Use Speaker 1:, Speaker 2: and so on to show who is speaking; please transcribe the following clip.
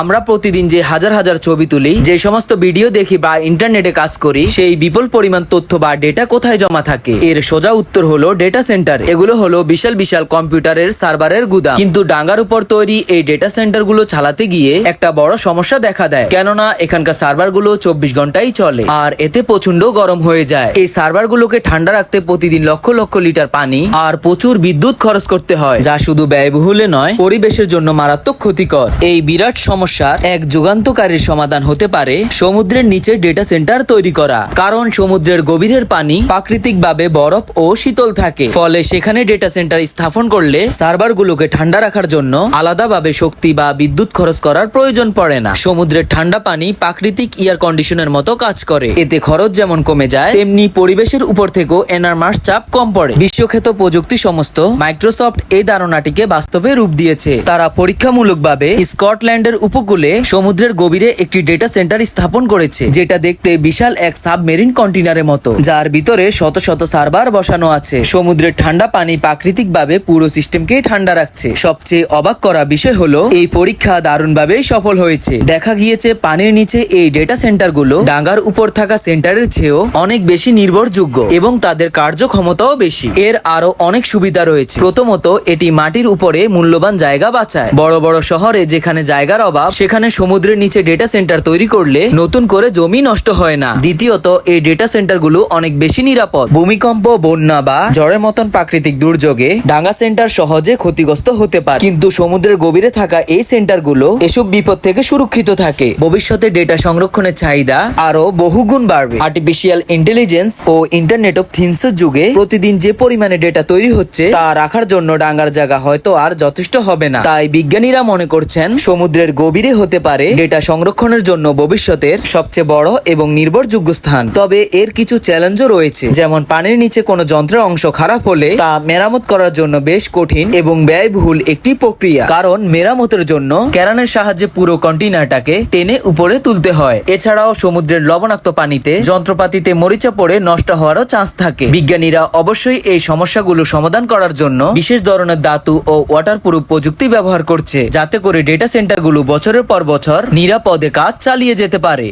Speaker 1: আমরা প্রতিদিন যে হাজার হাজার ছবি তুলি, যে সমস্ত ভিডিও দেখি বা ইন্টারনেটে কাজ করি, সেই বিপুল পরিমাণ তথ্য বা ডেটা কোথায় জমা থাকে? এর সোজা উত্তর হলো ডেটা সেন্টার এগুলো হলো বিশাল বিশাল কম্পিউটারের সার্ভারের গুদাম। কিন্তু ডাঙ্গার উপর তৈরি এই ডেটা সেন্টারগুলো চালাতে গিয়ে একটা বড় সমস্যা দেখা দেয়। কেননা এখানকার সার্ভারগুলো চব্বিশ ঘন্টাই চলে, আর এতে প্রচণ্ড গরম হয়ে যায়। এই সার্ভার গুলোকে ঠান্ডা রাখতে প্রতিদিন লক্ষ লক্ষ লিটার পানি আর প্রচুর বিদ্যুৎ খরচ করতে হয়, যা শুধু ব্যয়বহুলে নয়, পরিবেশের জন্য মারাত্মক ক্ষতিকর। এই বিরাট সমস্যার এক যুগান্তকারীর সমাধান হতে পারে সমুদ্রের নিচে ডেটা সেন্টার তৈরি করা। কারণ সমুদ্রের গভীরের পানি প্রাকৃতিকভাবে বরফ ও শীতল থাকে। ফলে সেখানে ডেটা সেন্টার স্থাপন করলে সার্ভারগুলোকে ঠান্ডা রাখার জন্য আলাদাভাবে শক্তি বা বিদ্যুৎ খরচ করার প্রয়োজন পড়ে না। সমুদ্রের ঠান্ডা পানি প্রাকৃতিক এয়ার কন্ডিশনের মতো কাজ করে। এতে খরচ যেমন কমে যায়, তেমনি পরিবেশের উপর থেকেও এনারমাস চাপ কম পড়ে। বিশ্বখ্যাত প্রযুক্তি সমস্ত মাইক্রোসফট এই ধারণাটিকে বাস্তবে রূপ দিয়েছে। তারা পরীক্ষামূলকভাবে স্কটল্যান্ডের উপকূলে সমুদ্রের গভীরে একটি ডেটা সেন্টার স্থাপন করেছে, যেটা দেখতে বিশাল এক সাবমেরিন কন্টেনারের মতো। যার ভিতরে শত শত সার্ভার বসানো আছে। সমুদ্রের ঠান্ডা পানি প্রাকৃতিকভাবে পুরো সিস্টেমকে ঠান্ডা রাখছে। সবচেয়ে অবাক করা বিষয় হলো, এই পরীক্ষা দারুণভাবেই সফল হয়েছে। দেখা গিয়েছে, পানির নিচে এই ডেটা সেন্টারগুলো ডাঙ্গার উপর থাকা সেন্টারের চেয়েও অনেক বেশি নির্ভরযোগ্য এবং তাদের কার্যক্ষমতাও বেশি। এর আরও অনেক সুবিধা রয়েছে। প্রথমত, এটি মাটির উপরে মূল্যবান জায়গা বাঁচায়। বড় বড় শহরে যেখানে জায়গার অভাব সেখানে সমুদ্রের নিচে ডেটা সেন্টার তৈরি করলে নতুন করে জমি নষ্ট হয় না। দ্বিতীয়ত, এই ডেটা সেন্টারগুলো অনেক বেশি নিরাপদ। ভূমিকম্প, বন্যা বা ঝড়ের মতন প্রাকৃতিক দুর্যোগে ডাঙ্গা সেন্টার সহজে ক্ষতিগ্রস্ত হতে পারে। কিন্তু সমুদ্রের গভীরে থাকা এই সেন্টারগুলো এসব বিপদ থেকে সুরক্ষিত থাকে। ভবিষ্যতে ডেটা সংরক্ষণের চাহিদা আরও বহুগুণ বাড়বে। আর্টিফিশিয়াল ইন্টেলিজেন্স ও ইন্টারনেট অফ থিংস যুগে প্রতিদিন যে পরিমাণে ডেটা তৈরি হচ্ছে, তা রাখার জন্য ডাঙ্গার জায়গা হয়তো আর যথেষ্ট হবে না। তাই বিজ্ঞানীরা মনে করছেন, সমুদ্রের গভীরে হতে পারে ডেটা সংরক্ষণের জন্য ভবিষ্যতের সবচেয়ে বড় এবং নির্ভরযোগ্য স্থান। তবে এর কিছু চ্যালেঞ্জও রয়েছে, যেমন পানির নিচে কোনো যন্ত্রের অংশ খারাপ হলে তা মেরামত করার জন্য বেশ কঠিন এবং ব্যয়বহুল একটি প্রক্রিয়া। কারণ মেরামতের জন্য ক্যারানের সাহায্যে পুরো কন্টেনারটাকে টেনে উপরে তুলতে হয়। এছাড়াও সমুদ্রের লবণাক্ত পানিতে যন্ত্রপাতিতে মরিচা পড়ে নষ্ট হওয়ারও চান্স থাকে। বিজ্ঞানীরা অবশ্যই এই সমস্যাগুলো সমাধান করার জন্য বিশেষ ধরনের ধাতু ও ওয়াটার প্রুফ প্রযুক্তি ব্যবহার করছে, যাতে করে ডেটা সেন্টারগুলো বছরের পর বছর নিরাপদে কাজ চালিয়ে যেতে পারে।